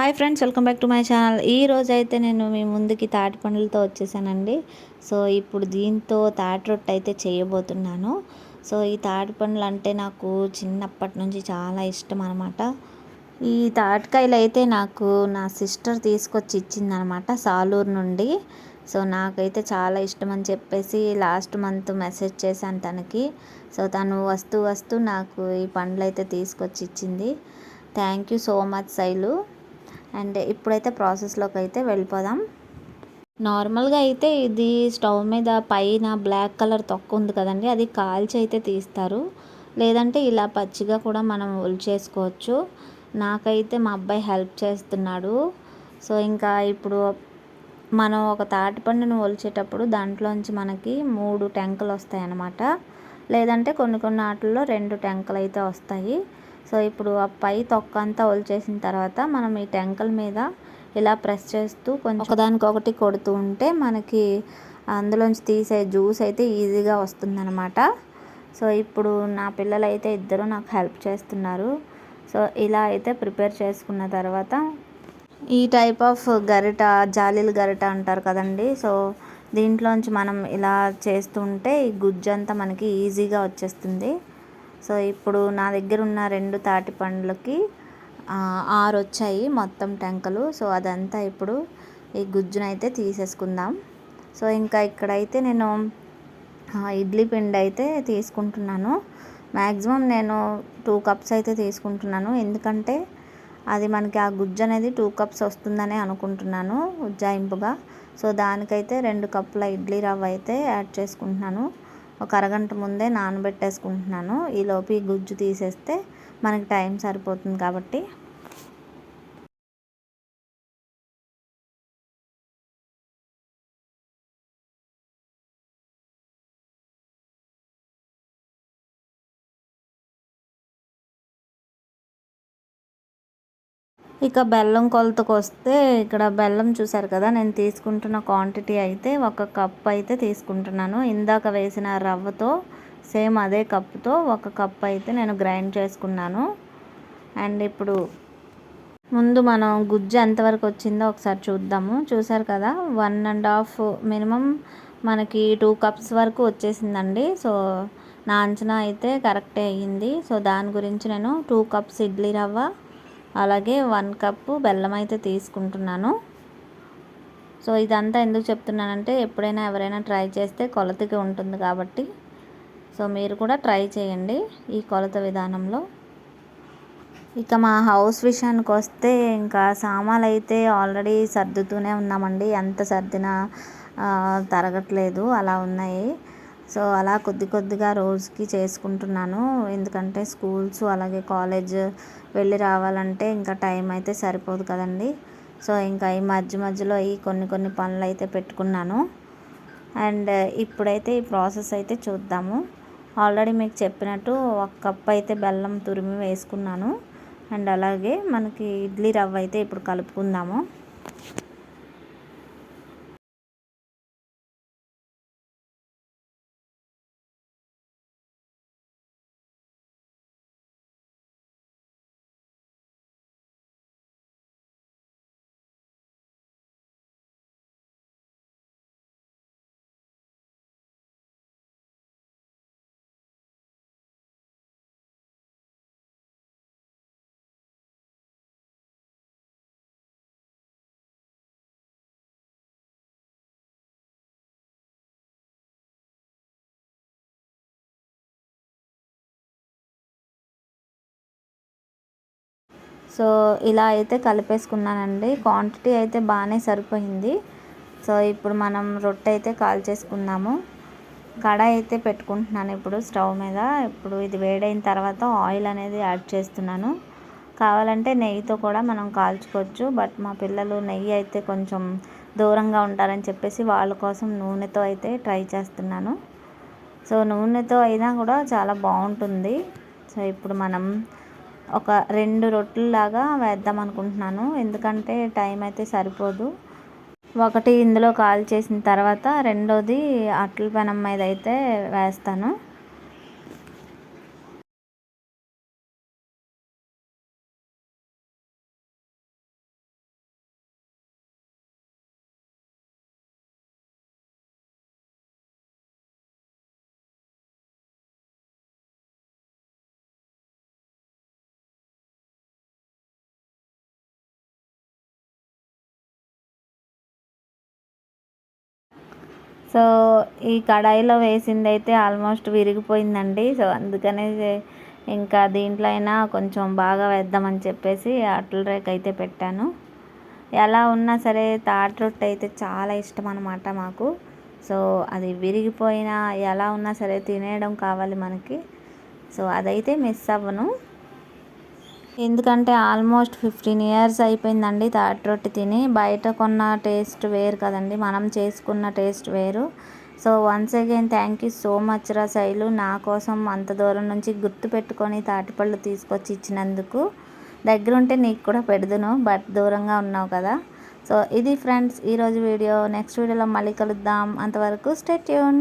Hi friends welcome back to my channel. ఈ రోజు అయితే నేను మీ ముందుకి తాటి పండ్లతో వచ్చేసానండి. సో ఇప్పుడు దీంతో తాటి రొట్టె అయితే చేయబోతున్నాను. సో ఈ తాటి పండ్లు అంటే నాకు చిన్నప్పటి నుంచి చాలా ఇష్టం అనమాట ఈ తాటికాయలు అయితే నాకు నా సిస్టర్ తీసుకొచ్చి ఇచ్చిందనమాట సాలూరు నుండి. సో నాకైతే చాలా ఇష్టం అని చెప్పేసి లాస్ట్ మంత్ మెసేజ్ చేశాను తనకి. సో తను వస్తూ వస్తూ నాకు ఈ పండ్లు అయితే తీసుకొచ్చి ఇచ్చింది. Thank you so much Shailu. And ఇప్పుడైతే ప్రాసెస్లోకి అయితే వెళ్ళిపోదాం. నార్మల్గా అయితే ఇది స్టవ్ మీద పైన బ్లాక్ కలర్ తొక్క ఉంది కదండి అది కాల్చి అయితే తీస్తారు. లేదంటే ఇలా పచ్చిగా కూడా మనం ఒలిచేసుకోవచ్చు నాకైతే మా అబ్బాయి హెల్ప్ చేస్తున్నాడు. సో ఇంకా ఇప్పుడు మనం ఒక తాటిపండును ఒలిచేటప్పుడు దాంట్లోంచి మనకి మూడు టెంకలు వస్తాయి అన్నమాట లేదంటే కొన్ని కొన్ని ఆటల్లో రెండు టెంకలు అయితే వస్తాయి. సో ఇప్పుడు ఆ పై తొక్క అంతా ఒలిచేసిన తర్వాత మనం ఈ టెంకల మీద ఇలా ప్రెస్ చేస్తూ కొంచెం ఒకదానికొకటి కొడుతూ ఉంటే మనకి అందులోంచి తీసే జ్యూస్ అయితే ఈజీగా వస్తుందన్నమాట. సో ఇప్పుడు నా పిల్లలు అయితే ఇద్దరు నాకు హెల్ప్ చేస్తున్నారు. సో ఇలా అయితే ప్రిపేర్ చేసుకున్న తర్వాత ఈ టైప్ ఆఫ్ గరిట జాలీలు గరిట అంటారు కదండి. సో దీంట్లోంచి మనం ఇలా చేస్తుంటే ఈ గుజ్జంతా మనకి ఈజీగా వచ్చేస్తుంది. సో ఇప్పుడు నా దగ్గర ఉన్న రెండు తాటి పండ్లకి ఆరు వచ్చాయి మొత్తం టెంకలు. సో అదంతా ఇప్పుడు ఈ గుజ్జునైతే తీసేసుకుందాం. సో ఇంకా ఇక్కడైతే నేను ఇడ్లీ పిండి అయితే తీసుకుంటున్నాను. మ్యాక్సిమం నేను టూ కప్స్ అయితే తీసుకుంటున్నాను. ఎందుకంటే అది మనకి ఆ గుజ్జు అనేది టూ కప్స్ వస్తుందని అనుకుంటున్నాను ఉజ్జాయింపుగా. సో దానికైతే రెండు కప్పుల ఇడ్లీ రవ్వ అయితే యాడ్ చేసుకుంటున్నాను. ఒక అరగంట ముందే నానబెట్టేసుకుంటున్నాను. ఈలోపు ఈ గుజ్జు తీసేస్తే మనకి టైం సరిపోతుంది కాబట్టి ఇక బెల్లం కొలతకు వస్తే ఇక్కడ బెల్లం చూసారు కదా నేను తీసుకుంటున్న క్వాంటిటీ అయితే ఒక కప్ అయితే తీసుకుంటున్నాను. ఇందాక వేసిన రవ్వతో సేమ్ అదే కప్పుతో ఒక కప్ అయితే నేను గ్రైండ్ చేసుకున్నాను. అండ్ ఇప్పుడు ముందు మనం గుజ్జు ఎంతవరకు వచ్చిందో ఒకసారి చూద్దాము. చూసారు కదా వన్ అండ్ హాఫ్ మినిమం మనకి టూ కప్స్ వరకు వచ్చేసిందండి. సో నా అంచనా అయితే కరెక్టే అయ్యింది. సో దాని గురించి నేను టూ కప్స్ ఇడ్లీ రవ్వ అలాగే వన్ కప్పు బెల్లం అయితే తీసుకుంటున్నాను. సో ఇదంతా ఎందుకు చెప్తున్నానంటే ఎప్పుడైనా ఎవరైనా ట్రై చేస్తే కొలతకి ఉంటుంది కాబట్టి. సో మీరు కూడా ట్రై చేయండి ఈ కొలత విధానంలో. ఇక మా హౌస్ విషయానికి వస్తే ఇంకా సామాన్లు అయితే ఆల్రెడీ సర్దుతూనే ఉన్నామండి. ఎంత సర్దినా తరగట్లేదు. అలా ఉన్నాయి. సో అలా కొద్ది కొద్దిగా రోజుకి చేసుకుంటున్నాను. ఎందుకంటే స్కూల్స్ అలాగే కాలేజ్ వెళ్ళి రావాలంటే ఇంకా టైం అయితే సరిపోదు కదండి. సో ఇంకా ఈ మధ్య మధ్యలో ఈ కొన్ని కొన్ని పనులు అయితే పెట్టుకున్నాను. అండ్ ఇప్పుడైతే ఈ ప్రాసెస్ అయితే చూద్దాము. ఆల్రెడీ మీకు చెప్పినట్టు ఒక కప్ అయితే బెల్లం తురిమి వేసుకున్నాను. అండ్ అలాగే మనకి ఇడ్లీ రవ్వ అయితే ఇప్పుడు కలుపుకుందాము. సో ఇలా అయితే కలిపేసుకున్నానండి. క్వాంటిటీ అయితే బాగానే సరిపోయింది. సో ఇప్పుడు మనం రొట్టె అయితే కాల్ చేసుకుందాము. కడాయి అయితే పెట్టుకుంటున్నాను ఇప్పుడు స్టవ్ మీద. ఇప్పుడు ఇది వేడైన తర్వాత ఆయిల్ అనేది యాడ్ చేస్తున్నాను. కావాలంటే నెయ్యితో కూడా మనం కాల్చుకోవచ్చు. బట్ మా పిల్లలు నెయ్యి అయితే కొంచెం దూరంగా ఉంటారని చెప్పేసి వాళ్ళ కోసం నూనెతో అయితే ట్రై చేస్తున్నాను. సో నూనెతో అయినా కూడా చాలా బాగుంటుంది. సో ఇప్పుడు మనం ఒక రెండు రొట్టెల్లాగా వేద్దాం అనుకుంటున్నాను. ఎందుకంటే టైం అయితే సరిపోదు. ఒకటి ఇందులో కాల్ చేసిన తర్వాత రెండోది అట్ల పెనం మీద అయితే వేస్తాను. సో ఈ కడాయిలో వేసింది అయితే ఆల్మోస్ట్ విరిగిపోయిందండి. సో అందుకనే ఇంకా దీంట్లో అయినా కొంచెం బాగా వేద్దామని చెప్పేసి అట్ల రేక్ అయితే పెట్టాను. ఎలా ఉన్నా సరే తాటి రొట్టె అయితే చాలా ఇష్టం అనమాట మాకు. సో అది విరిగిపోయినా ఎలా ఉన్నా సరే తినేయడం కావాలి మనకి. సో అదైతే మిస్ అవ్వను. ఎందుకంటే ఆల్మోస్ట్ ఫిఫ్టీన్ ఇయర్స్ అయిపోయిందండి తాటి రొట్టె తిని. బయట కొన్న టేస్ట్ వేరు కదండి. మనం చేసుకున్న టేస్ట్ వేరు. So once again thank you so much రా శైలు. నా కోసం అంత దూరం నుంచి గుర్తు పెట్టుకొని తాటిపళ్ళు తీసుకొచ్చి ఇచ్చినందుకు. దగ్గర ఉంటే నీకు కూడా పెడదును బట్ దూరంగా ఉన్నావు కదా. సో ఇది ఫ్రెండ్స్ ఈరోజు వీడియో. నెక్స్ట్ వీడియోలో మళ్ళీ కలుద్దాం. అంతవరకు స్టేట్ యూన్